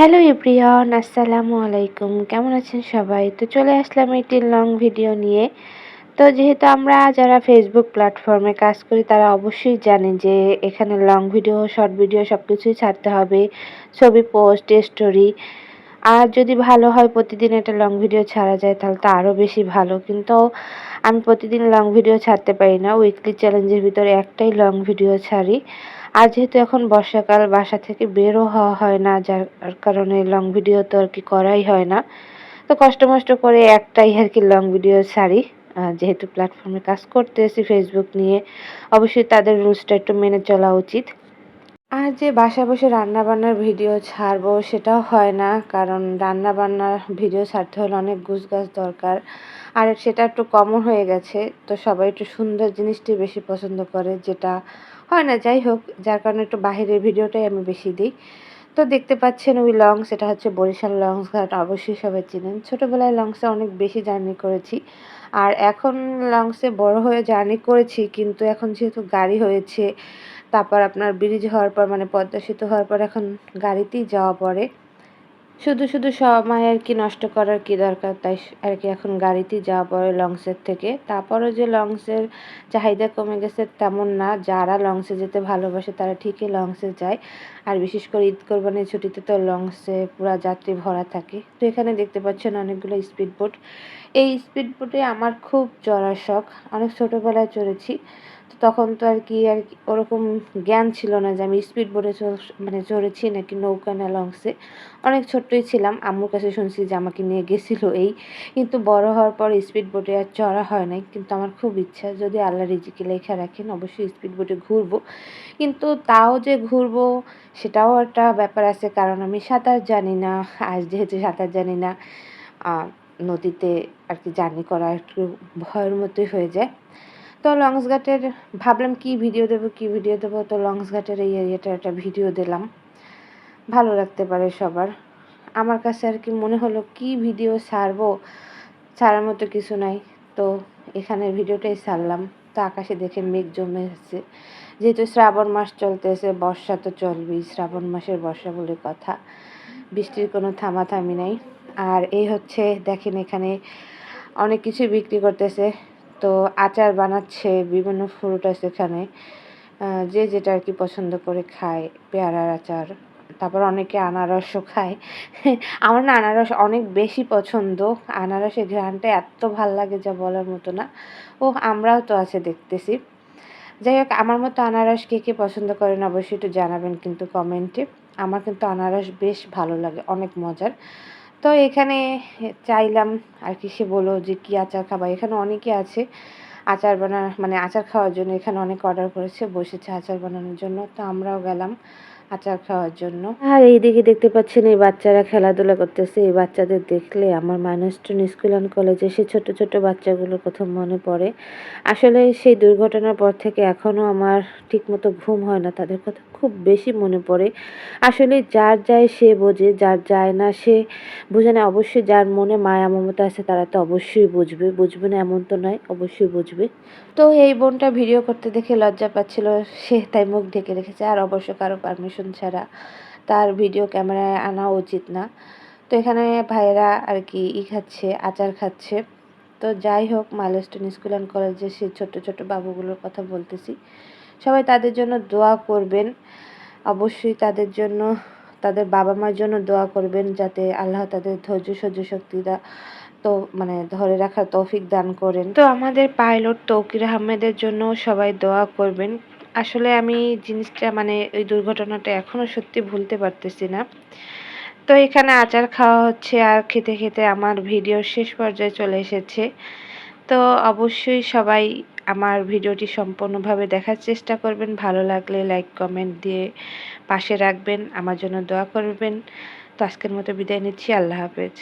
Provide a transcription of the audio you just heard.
Hello everyone, আসসালামু আলাইকুম। কেমন আছেন সবাই? তো চলে আসলাম একটি লং ভিডিও নিয়ে। তো যেহেতু আমরা যারা ফেসবুক প্ল্যাটফর্মে কাজ করি, তারা অবশ্যই জানে যে এখানে লং ভিডিও শর্ট ভিডিও সব কিছুই ছাড়তে হবে। ছবি পোস্ট স্টোরি আর যদি ভালো হয় প্রতিদিন একটা লং ভিডিও ছাড়া যায়, তাহলে তো আরও বেশি ভালো। কিন্তু আমি প্রতিদিন লং ভিডিও ছাড়তে পারি না। উইকলি চ্যালেঞ্জের ভিতরে একটাই লং ভিডিও ছাড়ি। আর যেহেতু এখন বর্ষাকাল, বাসা থেকে বেরো হওয়া হয় না, যার কারণে লং ভিডিও তো আর কি করাই হয় না। তো কষ্ট মষ্ট করে একটাই আর কি লং ভিডিও ছাড়ি। যেহেতু প্ল্যাটফর্মে কাজ করতেছি ফেসবুক নিয়ে, অবশ্যই তাদের রুলসটা একটু মেনে চলা উচিত। আর যে বাসা বসে রান্না বান্নার ভিডিও ছাড়বো সেটাও হয় না, কারণ রান্না বান্নার ভিডিও ছাড়তে হলে অনেক গাছ দরকার। আর সেটা একটু কমন হয়ে গেছে, তো সবাই একটু সুন্দর জিনিসটি বেশি পছন্দ করে, যেটা হয় না। যাই হোক, যার কারণে একটু বাহিরের ভিডিওটাই আমি বেশি দিই। তো দেখতে পাচ্ছেন ওই লংস এটা হচ্ছে বরিশাল লংস ঘাট অবশ্যই সবাই চিনেন। ছোটোবেলায় লংসে অনেক বেশি জার্নি করেছি, আর এখন লংসে বড় হয়ে জার্নি করেছি, কিন্তু এখন যেহেতু গাড়ি হয়েছে তারপর আপনার ব্রিজ হওয়ার পর মানে পদ্মা সেতু হওয়ার পর এখন গাড়িতেই যাওয়া পড়ে। শুধু শুধু সময় আর কি নষ্ট করার কি দরকার? তাই আর কি এখন গাড়িতেই যাওয়া পড়ে লংসের থেকে। তারপরও যে লংসের চাহিদা কমে গেছে তেমন না। যারা লংসে যেতে ভালোবাসে তারা ঠিকই লংসে যায়। আর বিশেষ করে ঈদ কোরবানির ছুটিতে তো লংসে পুরো যাত্রী ভরা থাকে। তো এখানে দেখতে পাচ্ছেন অনেকগুলো স্পিড বোট এই স্পিড বোটে আমার খুব চড়ার শখ। অনেক ছোটোবেলায় চড়েছি। তো তখন তো আর কি আর কি ওরকম জ্ঞান ছিল না যে আমি স্পিড বোটে মানে চড়েছি নাকি নৌকা না লংসে অনেক ছোট্টই ছিলাম, আম্মুর কাছে শুনছি যে আমাকে নিয়ে গেছিল এই। কিন্তু বড় হওয়ার পর স্পিড বোটে আর চড়া হয় নাই। কিন্তু আমার খুব ইচ্ছা, যদি আল্লাহ রিজিকে লেখা রাখেন, অবশ্যই স্পিড বোটে ঘুরবো। কিন্তু তাও যে ঘুরবো, সেটাও একটা ব্যাপার আছে, কারণ আমি সাঁতার জানি না, আজ যেহেতু সাঁতার জানি না নদীতে আর কি জার্নি করা একটু ভয়ের মতোই হয়ে যায়। তো লংস লংসঘাটের ভাবলাম কি ভিডিও দেবো, কি ভিডিও দেবো, তো লংস লংসঘাটের এই এরিয়াটা একটা ভিডিও দিলাম। ভালো লাগতে পারে সবার। আমার কাছে আর কি মনে হলো, কি ভিডিও ছাড়বো? ছাড়ার মতো কিছু নাই। তো এখানে ভিডিওটাই ছাড়লাম। তো আকাশে দেখে মেঘ জমে এসেছে যেহেতু শ্রাবণ মাস চলতেছে, বর্ষা তো চলবেই, শ্রাবণ মাসের বর্ষা বলে কথা। বৃষ্টির কোনো থামাথামি নাই। আর এই হচ্ছে, দেখেন এখানে অনেক কিছু বিক্রি করতেছে। তো আচার বানাচ্ছে বিভিন্ন ফ্রুট আছে এখানে। যে যেটা আর কি পছন্দ করে খায়, পেয়ারার আচার। তারপর অনেকে আনারসও খায়। আমার না আনারস অনেক বেশি পছন্দ। আনারসের ঘ্রাণটা এত ভালো লাগে যা বলার মতো না। ও আমরাও তো আছে দেখতেছি। যাই হোক, আমার মতো আনারস কে কে পছন্দ করেন অবশ্যই একটু জানাবেন কিন্তু কমেন্টে আমার কিন্তু আনারস বেশ ভালো লাগে, অনেক মজার। তো এখানে চাইলাম আর কি, সে বলো যে কি আচার খাবা? এখানে অনেকে আছে আচার বানানো মানে আচার খাওয়ার জন্য এখানে অনেক অর্ডার করেছে, বসেছে আচার বানানোর জন্য। তো আমরাও গেলাম। আচার খাওয়ার জন্য। আর এইদিকে দেখতে পাচ্ছেন এই বাচ্চারা খেলাধুলা করতেছে। এই বাচ্চাদের দেখলে আমার মাইনস্টন স্কুল অ্যান্ড কলেজে সে ছোট ছোট বাচ্চাগুলোর কথা মনে পড়ে। আসলে সেই দুর্ঘটনার পর থেকে এখনও আমার ঠিকমতো ঘুম হয় না, তাদের কথা খুব বেশি মনে পড়ে। আসলে যার যায় সে বোঝে, যার যায় না সে বোঝে না। অবশ্যই যার মনে মায়া, মমতা আছে তারা তো অবশ্যই বুঝবে। বুঝবে না এমন তো নয়, অবশ্যই বুঝবে। তো এই বোনটা ভিডিও করতে দেখে লজ্জা পাচ্ছিল, সে তাই মুখ ঢেকে রেখেছে। আর অবশ্য কারও পারমিশন ছাড়া। তার ভিডিও ক্যামেরায় আনা উচিত না। তো এখানে ভাইয়েরা আর কি ই খাচ্ছে, আচার খাচ্ছে। তো যাই হোক, মাইলস্টোন স্কুল অ্যান্ড কলেজে সেই ছোট ছোট বাবুগুলোর কথা বলতেছি। সবাই তাদের জন্য দোয়া করবেন। অবশ্যই তাদের জন্য, তাদের বাবা মার জন্য দোয়া করবেন যাতে আল্লাহ তাদের ধৈর্য, সহ্য শক্তিটা তো মানে ধরে রাখার তৌফিক দান করেন। তো আমাদের পাইলট তৌকির আহমেদের জন্য সবাই দোয়া করবেন। আসলে আমি জিনিসটা মানে ওই দুর্ঘটনাটা এখনও সত্যি ভুলতে পারতেছি না। তো এখানে আচার খাওয়া হচ্ছে আর খেতে খেতে আমার ভিডিও শেষ পর্যায়ে চলে এসেছে। তো অবশ্যই সবাই আমার ভিডিওটি সম্পূর্ণভাবে দেখার চেষ্টা করবেন। ভালো লাগলে লাইক কমেন্ট দিয়ে পাশে রাখবেন। আমার জন্য দোয়া করবেন। তো আজকের মতো বিদায় নিচ্ছি। আল্লাহ হাফেজ।